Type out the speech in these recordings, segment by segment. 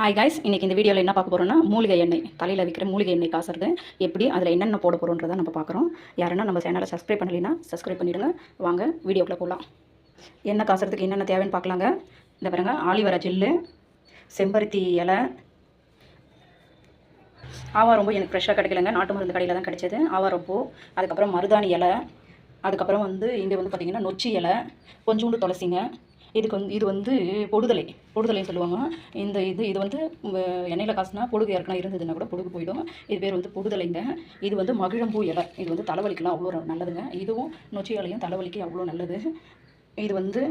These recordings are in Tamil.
ஹாய் காய்ஸ் இன்றைக்கி இந்த வீடியோவில் என்ன பார்க்க போகிறோம்னா மூலிகை எண்ணெய் தலையில் விற்கிற மூலிகை எண்ணெய் காசுறது எப்படி அதில் என்னென்ன போட போகிறோன்றதை நம்ம பார்க்குறோம். யாருன்னா நம்ம சேனலை சப்ஸ்கிரைப் பண்ணலைன்னா சப்ஸ்கிரைப் பண்ணிவிடுங்க வாங்க வீடியோக்குள்ளே போகலாம் எண்ணெய் காசுறதுக்கு என்னென்ன தேவைன்னு பார்க்கலாங்க. இந்த பாருங்க ஆலிவரா ஜெல்லு செம்பருத்தி இலை. ஆவாரம்பூ எனக்கு ஃப்ரெஷ்ஷாக கிடைக்கலங்க. நாட்டு மருந்து கடையில் தான் கிடைச்சது. ஆவாரம்பூ அதுக்கப்புறம் மருதாணி இலை அதுக்கப்புறம் வந்து இங்கே வந்து பார்த்திங்கன்னா நொச்சி இலை கொஞ்சோண்டு துளசிங்க. இதுக்கு வந்து இது வந்து பொடுதலை பொடுதலைன்னு சொல்லுவாங்க. இந்த இது இது வந்து எண்ணெயில் காசுனா பொடுகு ஏற்கனவே இருந்ததுன்னா கூட பொடுகு போயிடும். இது பேர் வந்து பொடுதலைங்க இது வந்து மகிழம்பூ இலை. இது வந்து தலைவலிக்கெலாம் அவ்வளோ நல்லதுங்க. இதுவும் நொச்சி இலையும் தலைவலிக்கு அவ்வளோ நல்லது. இது வந்து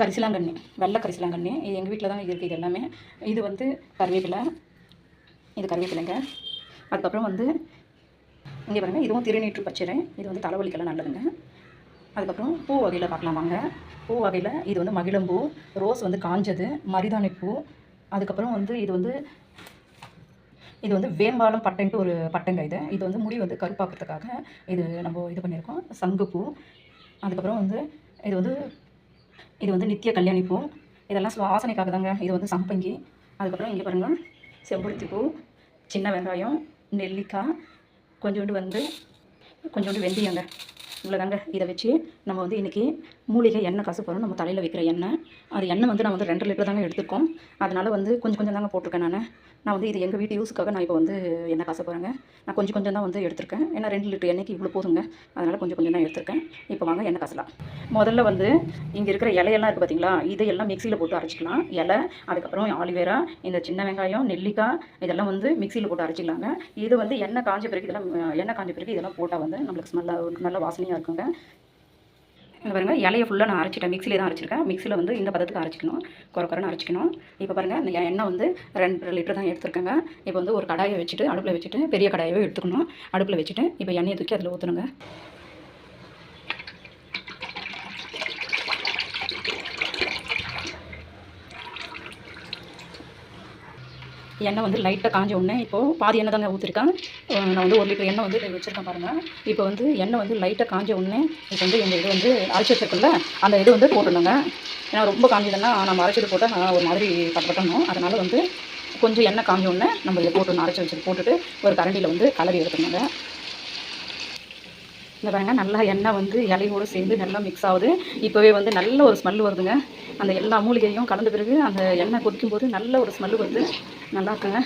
கரிசலாங்கண்ணி வெள்ளை கரிசலாங்கண்ணி. இது எங்கள் வீட்டில் தான் இருக்குது இது எல்லாமே. இது வந்து கருவேப்பிலை. இது கருவேப்பிலைங்க. அதுக்கப்புறம் வந்து இங்கே பாருங்க இதுவும் திருநீற்று பச்சரை இது வந்து தலைவலிக்கெல்லாம் நல்லதுங்க. அதுக்கப்புறம் பூ வகையில் பார்க்கலாம் வாங்க பூ வகையில் இது வந்து மகிழம்பூ ரோஸ் வந்து காஞ்சது மருதாணி பூ அதுக்கப்புறம் வந்து இது வந்து இது வந்து வேம்பாலம் பட்டைன்ட்டு ஒரு பட்டங்க இது. இது வந்து முடி வந்து கருப்பாக்கிறதுக்காக இது நம்ம இது பண்ணியிருக்கோம். சங்குப்பூ அதுக்கப்புறம் வந்து இது வந்து இது வந்து நித்திய கல்யாணி பூ. இதெல்லாம் வாசனைக்காக தாங்க. இது வந்து சம்பங்கி அதுக்கப்புறம் இங்கே பாருங்கள் செம்பருத்தி பூ சின்ன வெங்காயம் நெல்லிக்காய் கொஞ்சோண்டு வந்து கொஞ்சோண்டு வெந்தயங்க. இவ்வளோதாங்க இதை வச்சு நம்ம வந்து இன்றைக்கி மூலிகை எண்ணெய் காசு போகிறோம் நம்ம தலையில் வைக்கிற எண்ணெய். அது எண்ணெய் வந்து நான் வந்து ரெண்டு லிட்டர் தாங்க எடுத்துருக்கோம். அதனால் வந்து கொஞ்சம் கொஞ்சம் தாங்க போட்டிருக்கேன் நான். நான் வந்து இது எங்கள் வீட்டு யூஸுக்காக நான் இப்போ வந்து எண்ணெய் காசு போகிறேங்க நான் கொஞ்சம் கொஞ்சம் தான் வந்து எடுத்திருக்கேன். ஏன்னா ரெண்டு லிட்டர் எண்ணெய்க்கு இவ்வளோ போதுங்க. அதனால் கொஞ்சம் கொஞ்சம் தான் எடுத்திருக்கேன். இப்போ வாங்க எண்ணெய் காசலாம் முதல்ல வந்து இங்கே இருக்கிற இலையெல்லாம் இருக்குது பார்த்தீங்களா இதையெல்லாம் மிக்சியில் போட்டு அரைச்சிக்கலாம். இலை அதுக்கப்புறம் ஆலிவேரா இந்த சின்ன வெங்காயம் நெல்லிக்காய் இதெல்லாம் வந்து மிக்சியில் போட்டு அரைச்சிக்கலாங்க. இது வந்து எண்ணெய் காஞ்ச பிறகு இதெல்லாம் எண்ணெய் காஞ்ச பிறகு இதெல்லாம் போட்டால் வந்து நம்மளுக்கு ஸ்மெல்லாக ஒரு நல்ல வாசனையாக இருக்குங்க. இங்க பாருங்க இலையை ஃபுல்லாக நான் அரைச்சிட்டேன். மிக்சிலே தான் அரைச்சிருக்கேன். மிக்சியில் வந்து இந்த பதத்துக்கு அரைச்சிக்கணும். குறை குறைன்னு அரைச்சிக்கணும். இப்போ பாருங்கள் இந்த எண்ணெய் வந்து ரெண்டு லிட்டர் தான் எடுத்துருக்கேங்க. இப்போ வந்து ஒரு கடாயை வச்சுட்டு அடுப்பில் வச்சுட்டு பெரிய கடாயவே எடுத்துக்கணும். அடுப்பில் வச்சுட்டு இப்போ எண்ணெயை தூக்கி அதில் ஊற்றணுங்க எண்ணெய் வந்து லைட்டாக காஞ்ச உடனே இப்போது பாதி எண்ணெய் தாங்க ஊற்றிருக்கேன் நான் வந்து ஒரு லிட்டர் எண்ணெய் வந்து வச்சுருக்கேன் பாருங்கள் இப்போ வந்து எண்ணெய் வந்து லைட்டாக காஞ்ச உடனே இப்போ வந்து இந்த இது வந்து அரைச்சி வச்சிருக்குல்ல அந்த இது வந்து போட்டுடணுங்க. ஏன்னா ரொம்ப காஞ்சதுன்னா நம்ம அரைச்சது போட்டால் நான் ஒரு மாதிரி பட்டணும் அதனால் வந்து கொஞ்சம் எண்ணெய் காஞ்ச உடனே நம்ம இதை போட்டு அரைச்சி வச்சது போட்டுட்டு ஒரு கரண்டியில் வந்து கலரி எடுத்துக்கணுங்க இந்த பாருங்க நல்லா எண்ணெய் வந்து இலையோடு சேர்ந்து நல்லா மிக்ஸ் ஆகுது. இப்போவே வந்து நல்ல ஒரு ஸ்மெல் வருதுங்க. அந்த எல்லா மூலிகையும் கலந்த பிறகு அந்த எண்ணெய் கொதிக்கும்போது நல்ல ஒரு ஸ்மெல் வருது நல்லா இருக்குங்க.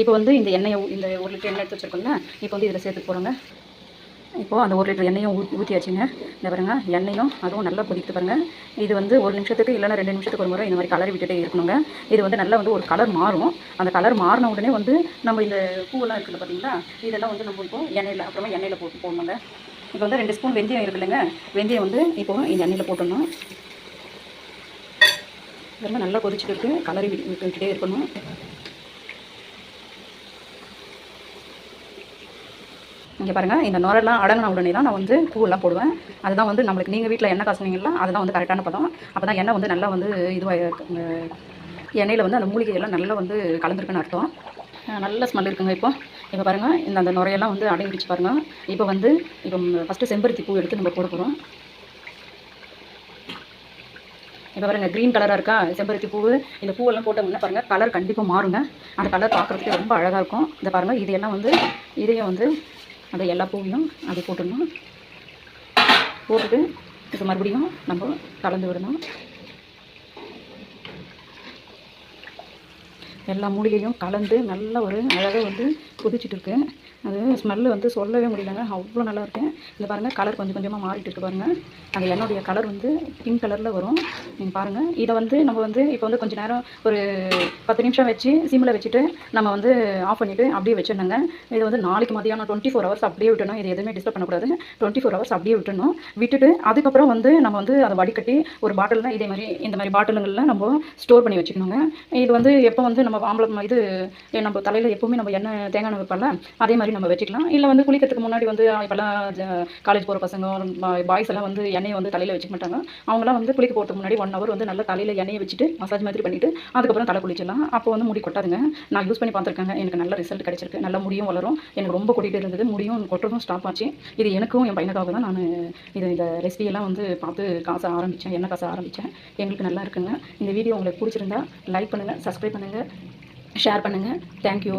இப்போ வந்து இந்த எண்ணெயை இந்த ஒரு லிட்டர் எண்ணெய் எடுத்து வச்சுருக்கோங்க இப்போ வந்து இதில் சேர்த்து போகிறோங்க இப்போது அந்த ஒரு லிட்டர் எண்ணெயும் ஊற்றி ஊற்றியாச்சுங்க இந்த பாருங்கள் எண்ணெயும் அதுவும் நல்லா கொதித்து பாருங்கள் இது வந்து ஒரு நிமிஷத்துக்கு இல்லைன்னா ரெண்டு நிமிஷத்துக்கு ஒரு முறை இந்த மாதிரி கலர் விட்டுட்டே இருக்கணுங்க. இது வந்து நல்லா வந்து ஒரு கலர் மாறும். அந்த கலர் மாறின உடனே வந்து நம்ம இந்த பூவெல்லாம் இருக்குது பார்த்தீங்களா இதெல்லாம் வந்து நம்ம இப்போ எண்ணெயில் அப்புறமா எண்ணெயில் போட்டு போடணுங்க. இப்போ வந்து ரெண்டு ஸ்பூன் வெந்தயம் இருக்கு இல்லைங்க. வெந்தயம் வந்து இப்போ இந்த எண்ணெயில் போட்டணும் ரொம்ப நல்லா கொதிச்சுட்டு இருக்குது கலரி விட்டு விட்டுக்கிட்டே இருக்கணும். இங்கே பாருங்கள் இந்த நுரெல்லாம் அடங்கின உடனே தான் நான் வந்து பூவெல்லாம் போடுவேன். அதுதான் வந்து நம்மளுக்கு நீங்கள் வீட்டில் எண்ணெய் காசுனீங்களா அதுதான் வந்து கரெக்டான பதம். அப்போ தான் எண்ணெய் வந்து நல்லா வந்து இதுவாக எண்ணெயில் வந்து அந்த மூலிகையெல்லாம் நல்லா வந்து கலந்துருக்குன்னு அர்த்தம். நல்ல ஸ்மெல் இருக்குங்க இப்போ. இப்போ பாருங்கள் இந்த அந்த நுரையெல்லாம் வந்து அடங்கிடுச்சு பாருங்கள் இப்போ வந்து இப்போ ஃபஸ்ட்டு செம்பருத்தி பூ எடுத்து நம்ம போட போகிறோம் இப்போ பாருங்கள் க்ரீன் கலராக இருக்கா செம்பருத்தி பூவு. இந்த பூவெல்லாம் போட்டோம்னா பாருங்கள் கலர் கண்டிப்பாக மாறுங்க. அந்த கலர் பார்க்குறதுக்கு ரொம்ப அழகாக இருக்கும். இந்த பாருங்கள் இதையெல்லாம் வந்து இதையும் வந்து அந்த எல்லா பூவையும் அது போட்டுடணும். போட்டுட்டு இப்போ மறுபடியும் நம்ம கலந்து விடணும். எல்லா மூலிகையும் கலந்து நல்ல ஒரு அழகாக வந்து கொதிச்சிட்டு இருக்கு. அது ஸ்மெல்லு வந்து சொல்லவே முடியலங்க. அவ்வளோ நல்லா இருக்கு இந்த பாருங்கள் கலர் கொஞ்சம் கொஞ்சமாக மாறிட்டு இருக்கு பாருங்கள் அந்த என்னுடைய கலர் வந்து பிங்க் கலரில் வரும். நீங்கள் பாருங்கள் இதை வந்து நம்ம வந்து இப்போ வந்து கொஞ்ச நேரம் ஒரு பத்து நிமிஷம் வச்சு சிம்மில் வச்சுட்டு நம்ம வந்து ஆஃப் பண்ணிவிட்டு அப்படியே வச்சிடணுங்க. இது வந்து நாளைக்கு மதியானம் டுவெண்ட்டி ஃபோர் ஹவர்ஸ் அப்படியே விட்டணும் இது எதுவுமே டிஸ்டர்ப் பண்ணக்கூடாது. டுவெண்ட்டி ஃபோர் ஹவர்ஸ் அப்படியே விட்டணும் விட்டுட்டு அதுக்கப்புறம் வந்து நம்ம வந்து அதை வடிகட்டி ஒரு பாட்டிலில் இதே மாதிரி இந்த மாதிரி பாட்டிலுங்களில் நம்ம ஸ்டோர் பண்ணி வச்சுக்கணுங்க. இது வந்து எப்போ வந்து நம்ம ஆம்பளம் இது நம்ம தலையில் எப்போவுமே நம்ம எண்ணெய் தேங்காய் எண்ணெய் அதே மாதிரி நம்ம வச்சுக்கலாம் இல்லை வந்து குளிக்கிறதுக்கு முன்னாடி வந்து இப்போல்லாம் காலேஜ் போகிற பசங்க பாய்ஸ் எல்லாம் வந்து எண்ணெயை வந்து தலையில் வச்சுக்க மாட்டாங்க. அவங்களாம் வந்து குளிக்க போகிறதுக்கு முன்னாடி ஒன் ஹவர் வந்து நல்லா தலையில் எண்ணெயை வச்சுட்டு மசாஜ் மாதிரி பண்ணிவிட்டு அதுக்கப்புறம் தலை குளிச்சிடலாம். அப்போ வந்து முடி கொட்டாதுங்க. நான் யூஸ் பண்ணி பார்த்துருக்கேங்க. எனக்கு நல்ல ரிசல்ட் கிடச்சிருக்கு. நல்ல முடியும் வளரும். எனக்கு ரொம்ப கொட்டிகிட்டு இருந்தது. முடியும் கொட்டுறதும் ஸ்டாப் ஆச்சு. இது எனக்கும் என் பையனுக்காக தான் நான் இது இந்த ரெசிபியெல்லாம் வந்து பார்த்து காச ஆரம்பித்தேன் என்ன காச ஆரம்பித்தேன் எங்களுக்கு நல்லா இருக்குங்க. இந்த வீடியோ உங்களுக்கு பிடிச்சிருந்தா லைக் பண்ணுங்கள் சப்ஸ்கிரைப் பண்ணுங்கள் ஷேர் பண்ணுங்கள் தேங்க்யூ